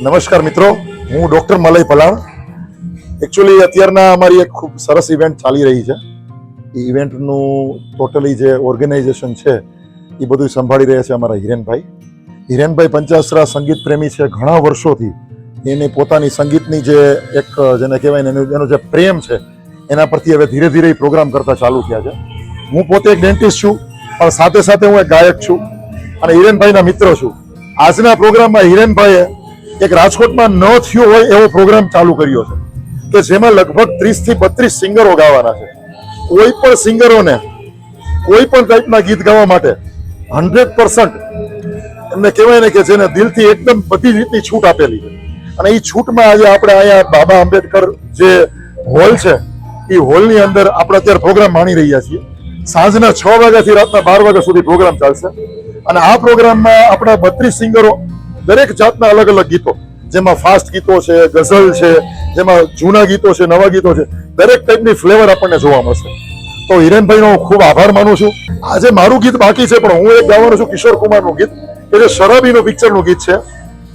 નમસ્કાર મિત્રો, હું ડોક્ટર મલય પલાણ. એકચ્યુઅલી અત્યારના અમારી એક ખૂબ સરસ ઇવેન્ટ ચાલી રહી છે. એ ઇવેન્ટનું ટોટલી જે ઓર્ગેનાઇઝેશન છે, એ બધું સંભાળી રહ્યા છે અમારા હિરેનભાઈ. હિરેનભાઈ પંચાસરા સંગીત પ્રેમી છે ઘણા વર્ષોથી. એની પોતાની સંગીતની જે એક, જેને કહેવાય ને, એનું, એનો જે પ્રેમ છે, એના પરથી હવે ધીરે ધીરે પ્રોગ્રામ કરતા ચાલુ થયા છે. હું પોતે એક ડેન્ટિસ્ટ છું, પણ સાથે સાથે હું એક ગાયક છું અને હિરેનભાઈના મિત્ર છું. આજના પ્રોગ્રામમાં હિરેનભાઈએ એક રાજકોટમાં ન થયો હોય એવો પ્રોગ્રામ ચાલુ કર્યો છે. કે જેમાં લગભગ ત્રીસથી બત્રીસ સિંગરો ગાવાના છે. કોઈ પણ સિંગરોને કોઈ પણ ટાઈપના ગીત ગાવા માટે હંડ્રેડ પર્સન્ટ એમને કહેવાય ને કે જેને દિલથી એકદમ બધી રીતની છૂટ આપેલી છે. અને એ છૂટમાં આજે આપણે અહીંયા બાબા આંબેડકર જે હોલ છે એ હોલની અંદર આપણે અત્યારે પ્રોગ્રામ માણી રહ્યા છીએ. સાંજના છ વાગ્યાથી રાતના બાર વાગ્યા સુધી પ્રોગ્રામ ચાલશે. અને આ પ્રોગ્રામમાં આપણા બત્રીસ સિંગરો દરેક જાતના અલગ અલગ ગીતો. જેમાં ફાસ્ટ ગીતો છે, ગઝલ છે, જેમાં જૂના ગીતો છે, નવા ગીતો છે, દરેક ટાઈપની ફ્લેવર આપણને જોવા મળશે. તો હિરેનભાઈનો હું ખૂબ આભાર માનું છું. આજે મારું ગીત બાકી છે, પણ હું એક ગાવાનું છું કિશોર કુમારનું ગીત, કે જે શરાબીનું પિક્ચરનું ગીત છે.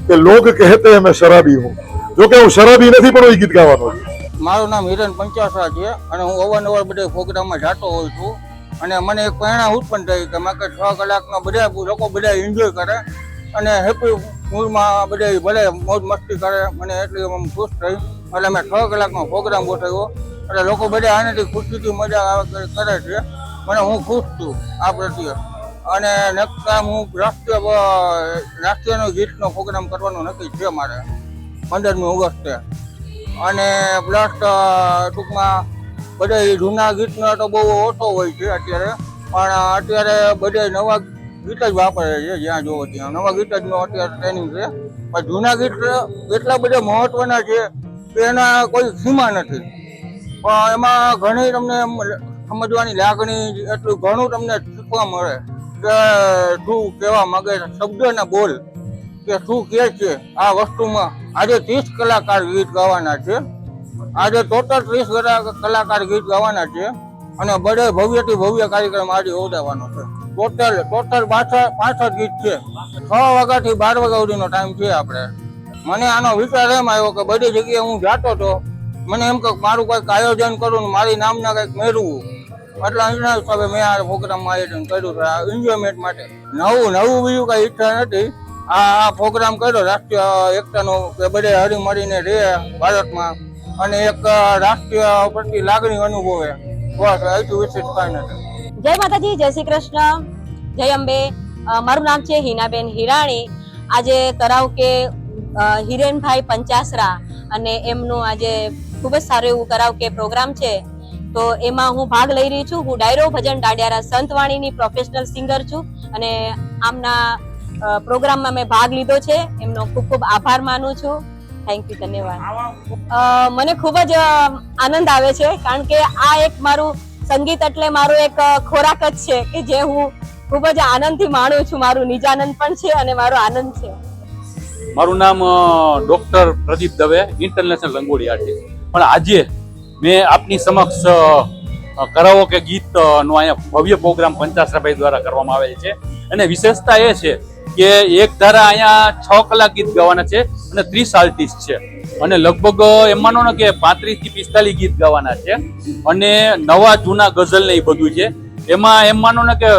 કે લોગ કહેતે મેં શરાબી હું. જોકે હું શરાબી નથી, પણ એ ગીત ગાવાનો છું. મારું નામ હિરેન પંચાસરા છે, અને હું અવારનવાર બધા પ્રોગ્રામમાં જાતો હોઉં છું. અને મને એક પ્રેરણા ઉત્પન્ન થઈ કે મેં કે છ કલાકનો બધા લોકો બધા એન્જોય કરે. અને હેપી મૂડમાં બધે ભલે મોજ મસ્તી કરે, મને એટલી આમ ખુશ થઈ. એટલે મેં છ કલાકનો પ્રોગ્રામ ગોઠવ્યો. એટલે લોકો બધા આનાથી ખુશીથી મજા આવે કરે છે. મને હું ખુશ છું આ પ્રત્યે. અને ટાઈમ હું રાષ્ટ્રીય રાષ્ટ્રીયનો ગીતનો પ્રોગ્રામ કરવાનો નક્કી છે મારે. પંદરમી ઓગસ્ટે. અને પ્લસ ટૂંકમાં બધે જૂના ગીતનો તો બહુ ઓછો હોય છે અત્યારે. પણ અત્યારે બધે નવા ગીત જ વાપરે છે, જ્યાં જોવો ત્યાં. નવા ગીત જ અત્યારે ટ્રેનિંગ છે. પણ જૂના ગીત એટલા બધા મહત્વના છે કે એના કોઈ સીમા નથી. પણ એમાં ઘણી તમને સમજવાની લાગણી એટલું ઘણું તમને શીખવા મળે કે શું કહેવા માંગે શબ્દના બોલ કે શું કહે છે, આ વસ્તુમાં. આજે ત્રીસ કલાકાર ગીત ગાવાના છે. આજે ટોટલ ત્રીસ કલાકાર ગીત ગાવાના છે. અને બધે ભવ્યથી ભવ્ય કાર્યક્રમ આજે યોજાવાનો છે. ટોટલ ટોટલ પાછળ ગીત છે. છ વાગ્યાથી બાર વાગ્યા સુધીનો ટાઈમ છે આપણે. મને આનો વિચાર એમ આવ્યો કે બધી જગ્યાએ હું જાતો હતો મને એમ કે મારું કંઈક આયોજન કરું મારી નામના કંઈક મેળવું. એટલે એના હિસાબે મેં આ પ્રોગ્રામમાં આયોજન કર્યું છે. એન્જોયમેન્ટ માટે. નવું નવું બીજું કઈ ઈચ્છા નથી. આ આ પ્રોગ્રામ કર્યો રાષ્ટ્રીય એકતાનો કે બધે હળી મળીને રહે ભારતમાં. અને એક રાષ્ટ્રીય પ્રતિ લાગણી અનુભવે. બસ અહીંથી વિશેષ કાંઈ નથી. જય માતાજી, જય શ્રી કૃષ્ણ. જય અંબે. મારું નામ છે હિનાબેન હિરાણી. આજે તરાવ કે હિરેનભાઈ પંચાસરા અને એમનું આજે ખૂબ જ સારું એવું કરાવ કે પ્રોગ્રામ છે. તો એમાં હું ભાગ લઈ રહી છું. હું ડાયરો ભજન ડાડિયારા સંતવાણીની પ્રોફેશનલ સિંગર છું અને આમના પ્રોગ્રામમાં મેં ભાગ લીધો છે. એમનો ખૂબ ખૂબ આભાર માનું છું. થેન્ક યુ ધન્યવાદ. મને ખૂબ જ આનંદ આવે છે. કારણ કે આ એક મારું સંગીત એટલે મારો એક ખોરાક જ છે કે જે હું ખૂબ જ આનંદથી માણું છું. મારું નિજાનંદ પણ છે અને મારો આનંદ છે. મારું નામ doctor Pradeep Dave, international rangoli artist. પણ આજે મેં આપની સમક્ષ કરાવો કે ગીત નો અહીંયા ભવ્ય પ્રોગ્રામ પંચાસરાભાઈ દ્વારા કરવામાં આવેલ છે. અને વિશેષતા એ છે કે એક ધારા અહીંયા છ કલાક ગીત ગાવાના છે અને ત્રીસ આર્ટિસ્ટ છે. અને લગભગ એમ માનો ને કે પાંત્રીસથી પિસ્તાલીસ ગીત ગાવાના છે. અને નવા જૂના ગઝલ ને એ બધું છે. એમાં એમ માનો ને કે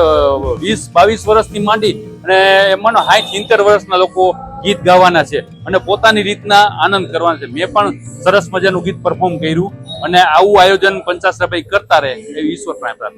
વીસ, બાવીસ વર્ષથી માંડી અને એમ માનો સાઠ, સિત્તેર વર્ષના લોકો ગીત ગાવાના છે અને પોતાની રીતના આનંદ કરવાના છે. મેં પણ સરસ મજાનું ગીત પરફોર્મ કર્યું અને આવું આયોજન પંચાસરાભાઈ કરતા રહે. એવી ઈશ્વર પ્રાર્થના